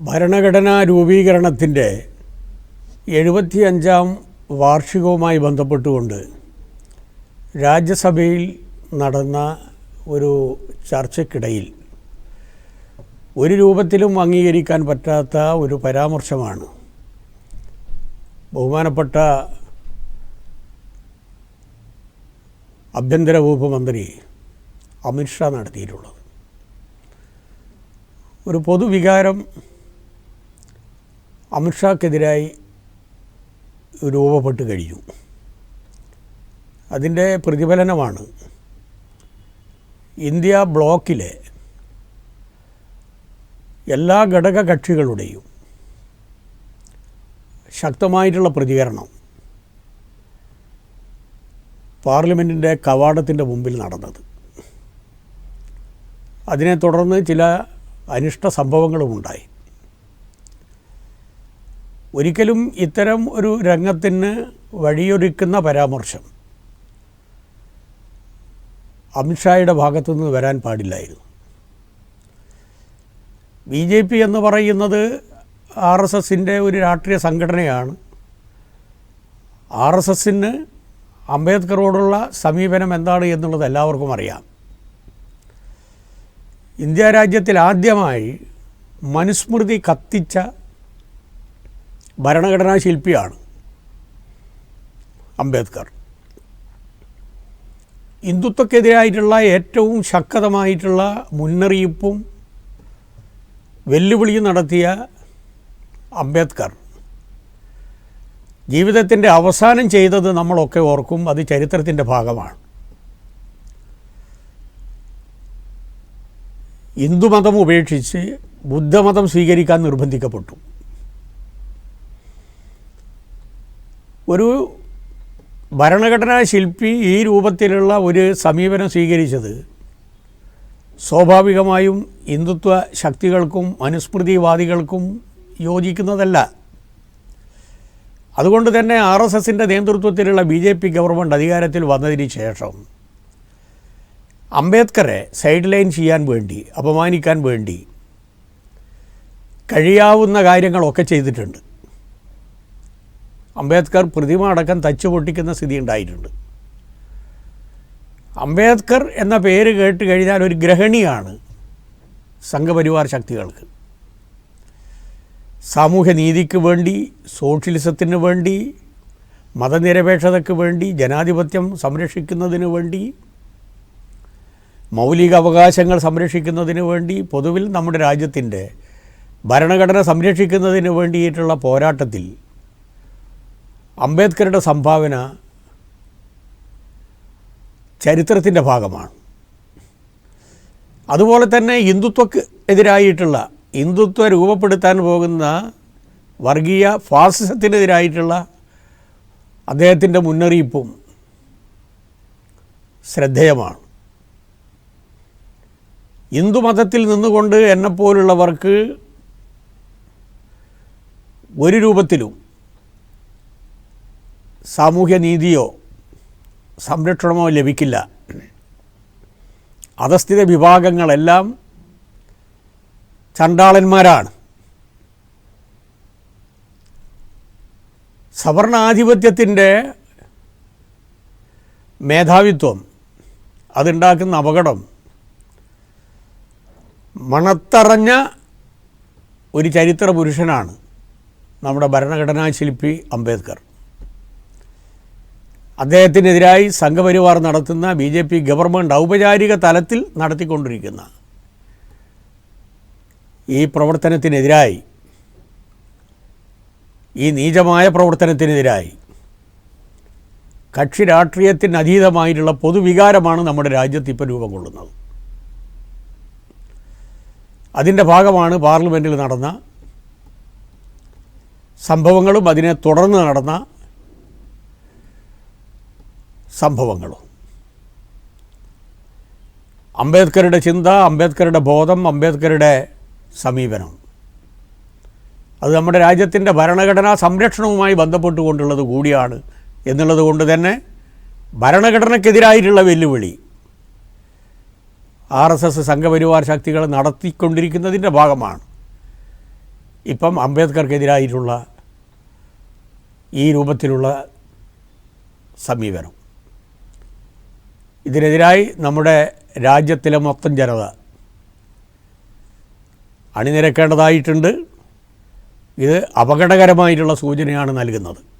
ഭരണഘടനാ രൂപീകരണത്തിന്റെ എഴുപത്തിയഞ്ചാം വാർഷികവുമായി ബന്ധപ്പെട്ടുകൊണ്ട് രാജ്യസഭയിൽ നടന്ന ഒരു ചർച്ചയ്ക്കിടയിൽ ഒരു രൂപത്തിലും അംഗീകരിക്കാൻ പറ്റാത്ത ഒരു പരാമർശമാണ് ബഹുമാനപ്പെട്ട ആഭ്യന്തര വകുപ്പ് മന്ത്രി അമിത്ഷാ നടത്തിയിട്ടുള്ളത്. ഒരു പൊതുവികാരം അമിത്ഷാക്കെതിരായി രൂപപ്പെട്ട് കഴിഞ്ഞു. അതിന്റെ പ്രതിഫലനമാണ് ഇന്ത്യ ബ്ലോക്കിലെ എല്ലാ ഘടക കക്ഷികളുടെയും ശക്തമായിട്ടുള്ള പ്രതികരണം പാർലമെന്റിന്റെ കവാടത്തിന്റെ മുമ്പിൽ നടന്നത്. അതിനെ തുടർന്ന് ചില അനിഷ്ട സംഭവങ്ങളും ഉണ്ടായി ഒരിക്കലും ഇത്തരം ഒരു രംഗത്തിന് വഴിയൊരുക്കുന്ന പരാമർശം അമിത്ഷായുടെ ഭാഗത്തു നിന്ന് വരാൻ പാടില്ലായിരുന്നു. ബി ജെ പി എന്ന് പറയുന്നത് ആർ എസ് എസിന്റെ ഒരു രാഷ്ട്രീയ സംഘടനയാണ്. ആർ എസ് എസിന് അംബേദ്കറോടുള്ള സമീപനം എന്താണ് എന്നുള്ളത് എല്ലാവർക്കും അറിയാം. ഇന്ത്യ രാജ്യത്തിൽ ആദ്യമായി മനുസ്മൃതി കത്തിച്ച ഭരണഘടനാ ശില്പിയാണ് അംബേദ്കർ. ഹിന്ദുത്വക്കെതിരായിട്ടുള്ള ഏറ്റവും ശക്തമായിട്ടുള്ള മുന്നറിയിപ്പും വെല്ലുവിളിയും നടത്തിയ അംബേദ്കർ. ജീവിതത്തിന്റെ അവസാനം ചെയ്തത് നമ്മളൊക്കെ ഓർക്കും അത് ചരിത്രത്തിന്റെ ഭാഗമാണ്. ഹിന്ദുമതം ഉപേക്ഷിച്ച് ബുദ്ധമതം സ്വീകരിക്കാൻ നിർബന്ധിക്കപ്പെട്ടു. ഒരു ഭരണഘടനാ ശില്പി ഈ രൂപത്തിലുള്ള ഒരു സമീപനം സ്വീകരിച്ചത് സ്വാഭാവികമായും ഹിന്ദുത്വ ശക്തികൾക്കും മനുസ്മൃതിവാദികൾക്കും യോജിക്കുന്നതല്ല. അതുകൊണ്ട് തന്നെ ആർ എസ് എസിന്റെ നേതൃത്വത്തിലുള്ള ബി ജെ പി ഗവൺമെന്റ് അധികാരത്തിൽ വന്നതിന് ശേഷം അംബേദ്കറെ സൈഡ് ലൈൻ ചെയ്യാൻ വേണ്ടി അപമാനിക്കാൻ വേണ്ടി കഴിയാവുന്ന കാര്യങ്ങളൊക്കെ ചെയ്തിട്ടുണ്ട്. അംബേദ്കർ പ്രതിമ അടക്കം തച്ചു പൊട്ടിക്കുന്ന സ്ഥിതി ഉണ്ടായിട്ടുണ്ട്. അംബേദ്കർ എന്ന പേര് കേട്ട് കഴിഞ്ഞാൽ ഒരു ഗ്രഹണിയാണ് സംഘപരിവാർ ശക്തികൾക്ക്. സാമൂഹ്യനീതിക്ക് വേണ്ടി സോഷ്യലിസത്തിന് വേണ്ടി മതനിരപേക്ഷതയ്ക്ക് വേണ്ടി ജനാധിപത്യം സംരക്ഷിക്കുന്നതിന് വേണ്ടി മൗലിക അവകാശങ്ങൾ സംരക്ഷിക്കുന്നതിന് വേണ്ടി പൊതുവിൽ നമ്മുടെ രാജ്യത്തിന്റെ ഭരണഘടന സംരക്ഷിക്കുന്നതിന് വേണ്ടിയിട്ടുള്ള പോരാട്ടത്തിൽ അംബേദ്കറുടെ സംഭാവന ചരിത്രത്തിന്റെ ഭാഗമാണ്. അതുപോലെ തന്നെ ഹിന്ദുത്വക്ക് എതിരായിട്ടുള്ള ഹിന്ദുത്വ രൂപപ്പെടുത്താൻ പോകുന്ന വർഗീയ ഫാസിസത്തിനെതിരായിട്ടുള്ള അദ്ദേഹത്തിന്റെ മുന്നറിയിപ്പും ശ്രദ്ധേയമാണ്. ഹിന്ദുമതത്തിൽ നിന്നുകൊണ്ട് എന്നെപ്പോലുള്ളവർക്ക് ഒരു രൂപത്തിലും സാമൂഹ്യനീതിയോ സംരക്ഷണമോ ലഭിക്കില്ല. അധസ്ഥിത വിഭാഗങ്ങളെല്ലാം ചണ്ടാളന്മാരാണ്. സവർണാധിപത്യത്തിന്റെ മേധാവിത്വം അതുണ്ടാക്കുന്ന അപകടം മണത്തറഞ്ഞ ഒരു ചരിത്ര പുരുഷനാണ് നമ്മുടെ ഭരണഘടനാ ശില്പി അംബേദ്കർ. അദ്ദേഹത്തിനെതിരായി സംഘപരിവാർ നടത്തുന്ന ബി ജെ പി ഗവൺമെന്റ് ഔപചാരിക തലത്തിൽ നടത്തിക്കൊണ്ടിരിക്കുന്ന ഈ പ്രവർത്തനത്തിനെതിരായി ഈ നീചമായ പ്രവർത്തനത്തിനെതിരായി കക്ഷി രാഷ്ട്രീയത്തിന് അതീതമായിട്ടുള്ള പൊതുവികാരമാണ് നമ്മുടെ രാജ്യത്ത് ഇപ്പോൾ രൂപം കൊള്ളുന്നത് അതിന്റെ ഭാഗമാണ് പാർലമെന്റിൽ നടന്ന സംഭവങ്ങളും അതിനെ തുടർന്ന് നടന്ന സംഭവങ്ങളും. അംബേദ്കറുടെ ചിന്ത അംബേദ്കറുടെ ബോധം അംബേദ്കറുടെ സമീപനം. അത് നമ്മുടെ രാജ്യത്തിന്റെ ഭരണഘടനാ സംരക്ഷണവുമായി ബന്ധപ്പെട്ടുകൊണ്ടുള്ളത് കൂടിയാണ്. എന്നുള്ളത് കൊണ്ട് തന്നെ ഭരണഘടനയ്ക്കെതിരായിട്ടുള്ള വെല്ലുവിളി. ആർ എസ് എസ് സംഘപരിവാർ ശക്തികൾ നടത്തിക്കൊണ്ടിരിക്കുന്നതിന്റെ ഭാഗമാണ്. ഇപ്പം അംബേദ്കർക്കെതിരായിട്ടുള്ള ഈ രൂപത്തിലുള്ള സമീപനം. ഇതിനെതിരായി നമ്മുടെ രാജ്യത്തിലെ മൊത്തം ജനത അണിനിരക്കേണ്ടതായിട്ടുണ്ട്. ഇത് അപകടകരമായിട്ടുള്ള സൂചനയാണ് നൽകുന്നത്.